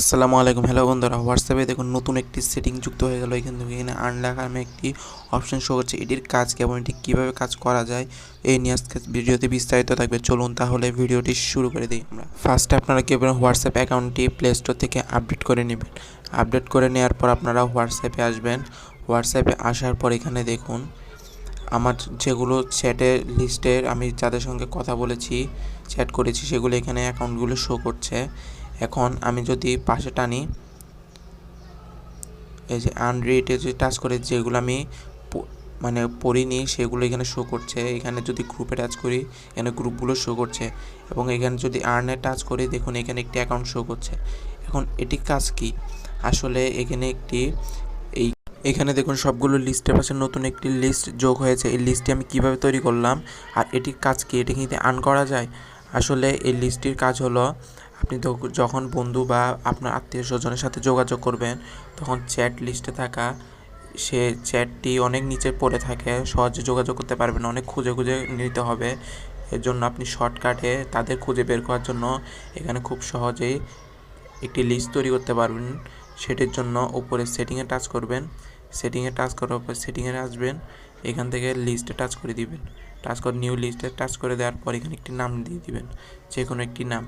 আসসালামু আলাইকুম। হ্যালো বন্ধুরা হোয়াটসঅ্যাপে দেখুন নতুন একটি সেটিং যুক্ত হয়ে গেল। এখান থেকে এখানে আর্ন লেখা আমি একটি অপশন শো করছে। এটির কাজ কেমন এটি কীভাবে কাজ করা যায়, এই নিয়ে আজকে ভিডিওতে বিস্তারিত থাকবে। চলুন তাহলে ভিডিওটি শুরু করে দিই আমরা। ফার্স্টে আপনারা কী করবেন হোয়াটসঅ্যাপ অ্যাকাউন্টটি প্লে স্টোর থেকে আপডেট করে নেবেন। আপডেট করে নেওয়ার পর আপনারা হোয়াটসঅ্যাপে আসবেন। হোয়াটসঅ্যাপে আসার পর এখানে দেখুন, আমার যেগুলো চ্যাটের লিস্টের আমি যাদের সঙ্গে কথা বলেছি চ্যাট করেছি, সেগুলো এখানে অ্যাকাউন্টগুলো শো করছে। এখন আমি যদি পাশে টানি, এই যে আনরিডে যে টাচ করে যেগুলো আমি মানে পড়িনি সেগুলো এখানে শো করছে। এখানে যদি গ্রুপে টাচ করি, এখানে গ্রুপগুলো শো করছে। এবং এখানে যদি আর্নে টাচ করি, দেখুন এখানে একটি অ্যাকাউন্ট শো করছে। এখন এটি কাজ কি? আসলে এখানে একটি, এই, এখানে দেখুন সবগুলো লিস্টের পাশে নতুন একটি লিস্ট যোগ হয়েছে। এই লিস্টটি আমি কীভাবে তৈরি করলাম? আর এটির কাজ কি? এটি কিন্তু আর্ন করা যায়? আসলে এই লিস্টটির কাজ হলো আপনি তো যখন বন্ধু বা আপনার আত্মীয় স্বজনের সাথে যোগাযোগ করবেন, তখন চ্যাট লিস্টে থাকা, সে চ্যাটটি অনেক নিচে পড়ে থাকে, সহজে যোগাযোগ করতে পারবেন অনেক খুঁজে খুঁজে নিতে হবে। এর জন্য আপনি শর্টকাটে তাদের খুঁজে বের করার জন্য এখানে খুব সহজেই একটি লিস্ট তৈরি করতে পারবেন। সেটির জন্য উপরে সেটিংয়ে টাচ করবেন। সেটিংয়ে টাচ করার পর সেটিংয়ে আসবেন, এখান থেকে লিস্টে টাচ করে দিবেন। টাচ করে নিউ লিস্টে টাচ করে দেওয়ার পর এখানে একটি নাম দিয়ে দিবেন যে কোনো একটি নাম।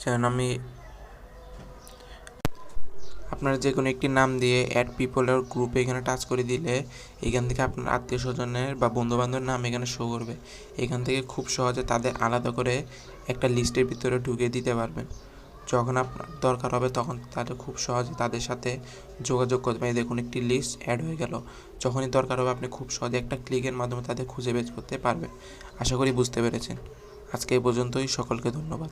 যেমন আমি আপনারা যে কোনো একটি নাম দিয়ে অ্যাড পিপলের গ্রুপে এখানে টাচ করে দিলে এখান থেকে আপনার আত্মীয় স্বজনের বা বন্ধু বান্ধবের নাম এখানে শো করবে। এখান থেকে খুব সহজে তাদের আলাদা করে একটা লিস্টের ভিতরে ঢুকিয়ে দিতে পারবেন। যখন আপনার দরকার হবে তখন তাদের খুব সহজে তাদের সাথে যোগাযোগ করতে পারেন। দেখুন একটি লিস্ট অ্যাড হয়ে গেল। যখনই দরকার হবে আপনি খুব সহজে একটা ক্লিকের মাধ্যমে তাদের খুঁজে বের করতে পারবেন। আশা করি বুঝতে পেরেছেন। আজকে এই পর্যন্তই। সকলকে ধন্যবাদ।